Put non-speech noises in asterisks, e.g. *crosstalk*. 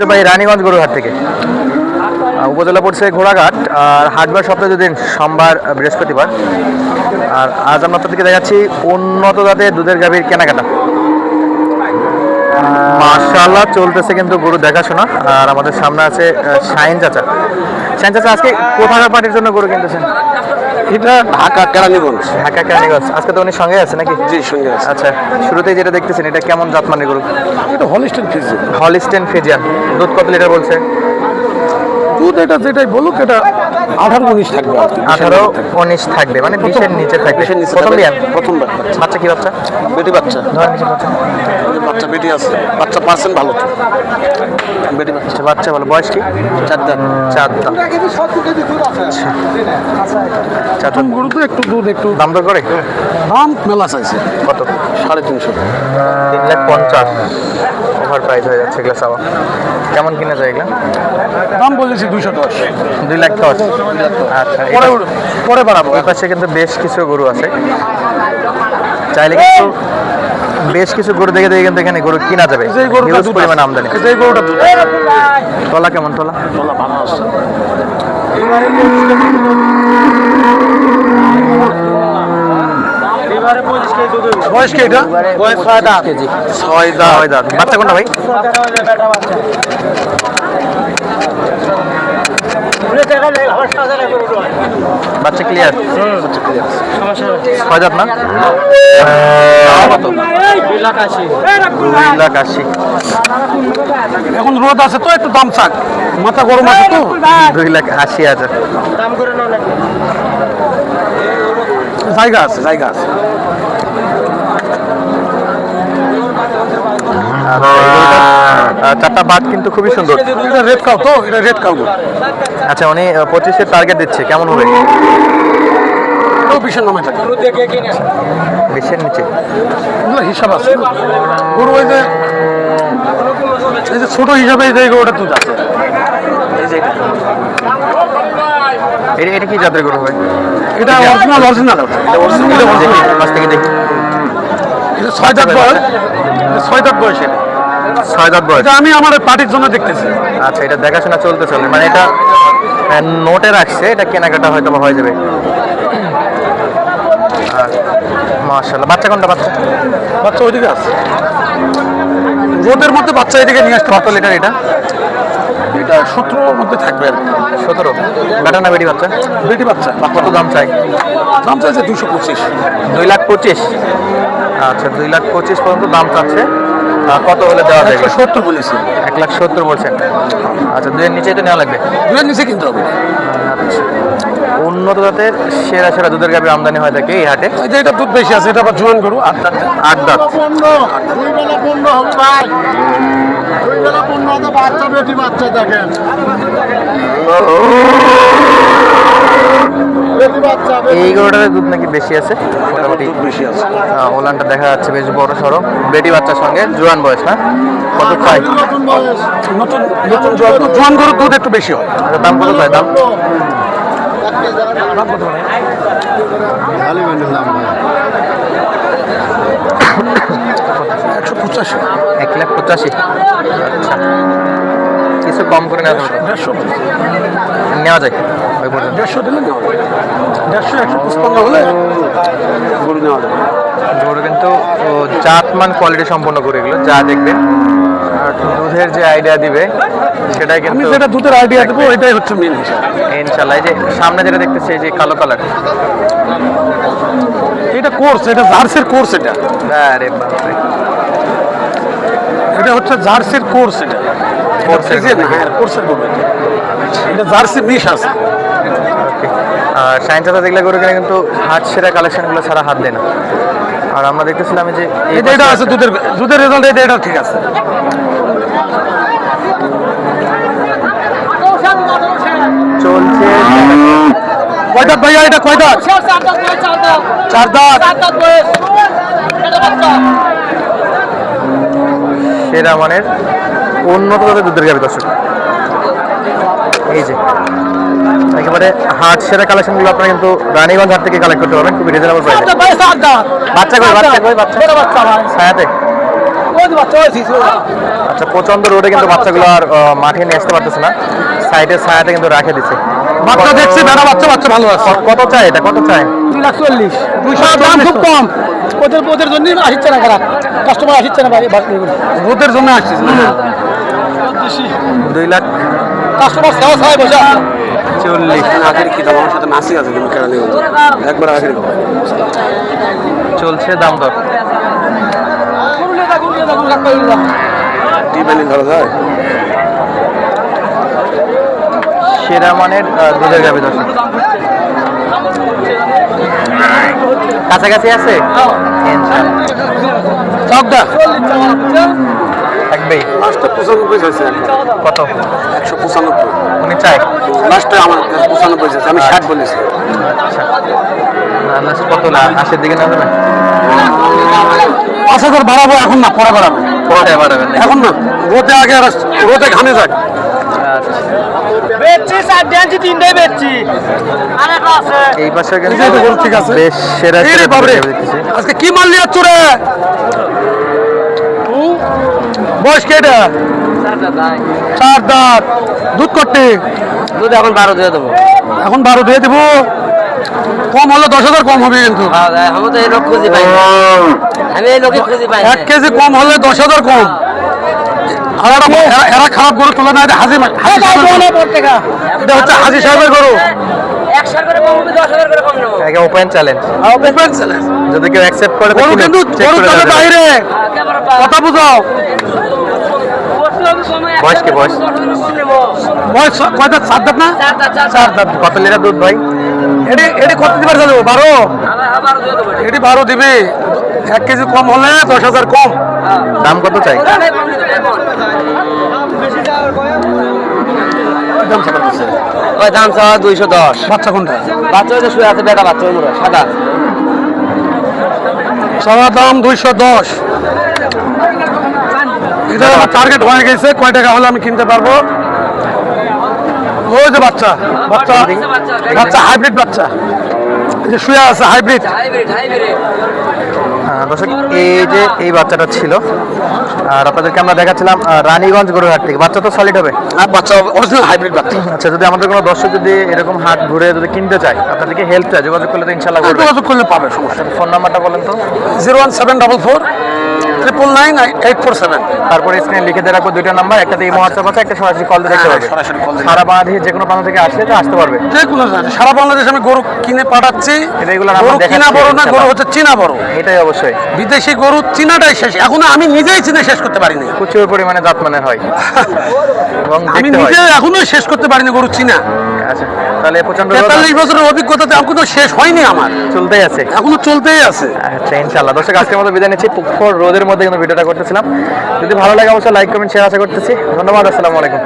ভাই রানীগঞ্জ গরুহাট থেকে। উপজেলা পড়ছে ঘোড়াঘাট, আর হাটবার সপ্তাহে দুদিন, সোমবার বৃহস্পতিবার। আর আজ আমরা আপনার থেকে দেখাচ্ছি উন্নত জাতের দুধের গাভীর কেনাকাটা। মার্শাল্লাহ চলতেছে কিন্তু গরু দেখাশোনা। আর আমাদের সামনে আছে শাহিন চাচা। শাহিন চাচা, আজকে কোথাকার পার্টির জন্য গরু কিনতেছেন? এটা ঢাকা কেরানীগঞ্জ। ঢাকা কেরানীগঞ্জ। আজকে তো উনি সঙ্গে আছে নাকি? জি সঙ্গে আছে। আচ্ছা শুরুতেই যেটা দেখতেছেন এটা কেমন জাতমানের গরু? এটা হলিস্টেন ফিজি হলিস্টেন ফিজিয়ান দুধ কত লিটার বলছে? দুধ এটা যেটাই বলুক এটা আঠারো উনিশ থাকবে আঠারো উনিশ থাকবে মানে বিশের নিচে থাকবে। নিচে প্রথম থাকবে। বিয়ান প্রথম বার বাচ্চা কি বাচ্চা? বেটি বাচ্চা। বাচ্চা। বাচ্চা বেটি আছে। বাচ্চা পার্সেন্ট ভালো বেটি বাচ্চা। আচ্ছা, বাচ্চা বলো বয়স কি? চার দাম চার গরু তো একটু দুধ একটু দাম দর করে? দাম মেলা চাইছে। কত? সাড়ে তিনশো। তিন লাখ পঞ্চাশ। ওভার প্রাইস হয়ে যাচ্ছে এগুলো চাওয়া কেমন কিনে যায় এগুলো? দাম বলেছি দুইশো দশ। দুই লাখ দশ। আচ্ছা পরে পরে বাড়াবো। ওই পাশে কিন্তু বেশ কিছু গরু আছে। চাইলে কিন্তু বেশ কিছু গরু দেখে দেখে কিন্তু এখানে গরু কিনা যাবে। যে গরুটা হিউজ দুধ পরিমাণ আমদানি। যে গরুটা দুধ তলা কেমন তলা? তোলা ভালো আছে। বয়স কি এটা বয়স ছয় দাঁত ছয় দাঁত ছয় দাঁত বাচ্চা কোনটা ভাই বাচ্চা ক্লিয়ার ছয় না দুই লাখ আশি এখন রোদ আছে তো একটু দাম চাক মাথা গরম আছে তো দুই লাখ আশি হাজার জায়গা আছে জায়গা আছে। চারটা বাট কিন্তু খুবই সুন্দর। এটা রেড কাউ তো এটা রেড কাউ আচ্ছা উনি পঁচিশের টার্গেট দিচ্ছে কেমন হবে? বিশের নামে থাকে। বিশের নিচে। হিসাব আছে। গরু ওই যে এই যে ছোট হিসাবে এই যে গরুটা দুধ আছে। এই যে এটা। কি জাতের গরু হবে এটা অরিজিনাল অরিজিনাল দেখি কাছ থেকে দেখি। এটা ছয় দাঁত বয়স। ছয় দাঁত বয়স এটা ছয় দাঁত বয়স। এটা আমি আমার পার্টির জন্য দেখতেছি। আচ্ছা এটা দেখাশোনা চলতে চলে মানে এটা নোটে রাখছে এটা কেনাকাটা হয়তো হয়ে যাবে। মাশাল্লাহ বাচ্চা কোনটা বাচ্চা? বাচ্চা ওইদিকে আছে। রোদের মধ্যে বাচ্চা এদিকে নিয়ে আসতে কত লিটার এটা? এটা সতেরোর মধ্যে থাকবে আর সতেরো? বেটা না বেটি বাচ্চা? বেটি বাচ্চা। কত দাম চাই? দাম চাইছে দুশো পঁচিশ। দুই লাখ পঁচিশ? আচ্ছা দুই লাখ পঁচিশ পর্যন্ত দাম চাচ্ছে। কত হলে দেওয়া যাবে? সত্তর বলেছি। এক লাখ সত্তর বলছেন আচ্ছা দুইয়ের নিচেই তো নেওয়া লাগবে? দুয়ের নিচে কিনতে হবে। আচ্ছা। উন্নত জাতের সেরা সেরা দুধের গাভীর আমদানি হয় থাকে এই হাটে? এটা দুধ বেশি আছে এটা আবার জোয়ান গরু আট দাঁত। আট দাঁত। দুই বেলা পূর্ণ বাচ্চা বেটি বাচ্চা দেখেন। বেটি বাচ্চা এই গরুটার দুধ নাকি বেশি আছে? মোটামুটি বেশি আছে। আহ, ওলানটা দেখা যাচ্ছে বেশ বড় সড়ো। বেটি বাচ্চার সঙ্গে জোয়ান বয়স না? কত চাই নতুন নতুন নতুন জোয়ান গরুর দুধ একটু বেশি হয়। আচ্ছা দাম কত চাই দাম? খালি বানিলাম ভাই একশো পঁচাশি। এক লাখ পঁচাশি। আচ্ছা। কিছু কম করে নেওয়া যাবে। দেড়শো নেওয়া যায়। ওই পর্যন্ত দেড়শো দিলে নেওয়া দেড়শো একশো পঁচপান্ন হলে গরু নেওয়া যাবে। গরু কিন্তু জাতমান কোয়ালিটি সম্পন্ন করে এগুলো। যা দেখবেন আর দুধের যে আইডিয়া দিবে সেটাই আমি কিন্তু যেটা দুধের আইডিয়া দেবো এটাই হচ্ছে মেন হিসাব এই যে সামনে যেটা দেখতেছি এই যে কালো কালার এটা কোর্স এটা জার্সির কোর্স এটা। আরে বাপরে। এটা হচ্ছে জার্সির কোর্স এটা। কোর্সের হ্যাঁ কোর্সের গরু এটা। জার্সি মিশ আছে। সায়েন্স চাচা দেখলে গরু কিনে কিন্তু হাত সেরা কালেকশনগুলো ছাড়া হাত দেয় না। আর আমরা দেখতেছিলাম যে এটা এটা আছে দুধের দুধের রেজাল্ট এটা ঠিক আছে। কয়টা ভাইয়া এটা কয়টা? চার দাঁত সেরা মানের উন্নত দুধের গাবি দর্শক। এই যে একেবারে হাট সেরা কালেকশনগুলো আপনারা কিন্তু রানীগঞ্জ হাট থেকে কালেক্ট করতে পারবেন। খুবই রিজনেবল প্রাইসে বাচ্চা কই বাচ্চা কই বাচ্চা? ছায়াতে? আচ্ছা প্রচণ্ড রোডে কিন্তু বাচ্চাগুলো আর মাঠে নিয়ে আসতে পারতেছে না। সাইডের ছায়াতে কিন্তু রাখে দিছে। বাচ্চা দেখছি বেড়া বাচ্চা বাচ্চা ভালো আছে। কত চাই এটা? কত চাই দুই লাখ চল্লিশ। দাম খুব কম। ওদের ওদের জন্য আসছে না খারাপ কাস্টমার আসছে না বাড়ি বাড়ি রোদের জন্য আসছিস না। দুই লাখ কাস্টমার সেবা সবাই বসে চল্লিশ। আখের কি দাম? আমার সাথে নাসি আছে কিন্তু কেন একবার চলছে দাম দর। সেরা মানের দুধের গাভি দর্শক। কাছাকাছি আছে? লাস্টে পঁচানব্বই চাইছে কত? একশো পঁচানব্বই। উনি চাই লাস্টে আমার পঁচানব্বই চাইছে আমি ষাট বলেছি। আচ্ছা। কত না? আশির দিকে না যাবে? পাঁচ হাজার বাড়াবো এখন না পরে বাড়াবো। পরে বাড়াবেন এখন না রোদে আগে আর রোদে ঘামে যাক। আচ্ছা। আজকে কি মাল নিয়ে? বয়স কে এটা? চার দাঁত। দুধ করতে দুধ এখন বারো দিয়ে দেবো। এখন বারো দিয়ে দেবো। কম হলে দশ হাজার কম হবে কিন্তু। আমি তো এই লোক খুঁজে পাই আমি এই লোকে খুঁজে পাই এক কেজি কম হলে দশ হাজার কম। এরা- খারাপ গরু তোলে না এটা হাজি। এটা হচ্ছে হাজি সাহেবের গরু। একশো করে কম হবে দশ হাজার করে কম নেব। আগে ওপেন চ্যালেঞ্জ যদি কেউ অ্যাকসেপ্ট করে গরু কিন্তু check গরু করে চলে দেবে। বাইরে কথা বুঝাও। বয়স কি বয়স? বয়স কয়টা? চার দাঁত না? চার দাঁত। কত লিটার দুধ ভাই? এটি এটি কত দিবার যাবে বারো? এটি বারো দিবি। এক কেজি কম হলে দশ হাজার কম। দাম কত চাই? দাম চাওয়া দুইশো দশ। বাচ্চা কোনটা? বাচ্চা হয়তো শুয়ে আছে বেটা বাচ্চা ওই সাদা। সারা দাম দুইশো দশ। এটা আমার টার্গেট হয়ে গেছে কয় টাকা হলে আমি কিনতে পারব? ওই যে বাচ্চা বাচ্চা বাচ্চা হাইব্রিড বাচ্চা। এই যে শুয়ে আছে হাইব্রিড হাইব্রিড হাইব্রিড দর্শক এই যে এই বাচ্চাটা ছিল। আর আপনাদেরকে আমরা দেখাচ্ছিলাম রানীগঞ্জ গরুহাট থেকে। বাচ্চা তো সলিড হবে। আর বাচ্চা অরিজিনাল হাইব্রিড বাচ্চা। আচ্ছা যদি আমাদের কোনো দর্শক যদি এরকম হাট ঘুরে যদি কিনতে চায় আপনাদেরকে হেল্প চায় যোগাযোগ করলে তো ইনশাল্লাহ যোগাযোগ করলে পাবে সমস্যা ফোন নাম্বারটা বলেন তো। Zero one seven double four triple nine eight four seven তারপরে স্ক্রিনে লিখে দিয়ে রাখব দুইটা নাম্বার একটা দিয়ে হোয়াটসঅ্যাপ আছে একটা সরাসরি কল দিয়ে দেখতে হ্যাঁ, পারবে। সারা বাংলাদেশে যে কোনো প্রান্ত থেকে আসলে তো আসতে পারবে। যে কোনো সারা বাংলাদেশে আমি গরু কিনে পাঠাচ্ছি গরু কিনা বড় না গরু। হচ্ছে চীনা বড়। এটাই অবশ্যই। বিদেশি গরু চীনাটাই শেষ এখনও আমি নিজেই চিনে শেষ করতে পারিনি। প্রচুর পরিমাণে দাঁত মানে হয়। *laughs* এবং আমি এখনও শেষ করতে পারিনি গরু চিনা। আচ্ছা তাহলে প্রচণ্ড তেতাল্লিশ বছরের অভিজ্ঞতাতে এখনও শেষ হয়নি আমার। চলতেই আছে। এখনও চলতেই আছে। আচ্ছা ইনশাল্লাহ দর্শক আজকের মতো বিদায় নিচ্ছি। রোদের মধ্যে কিন্তু ভিডিওটা করতেছিলাম। যদি ভালো লাগে অবশ্যই লাইক কমেন্ট শেয়ার আশা করতেছি। ধন্যবাদ আসসালামু আলাইকুম।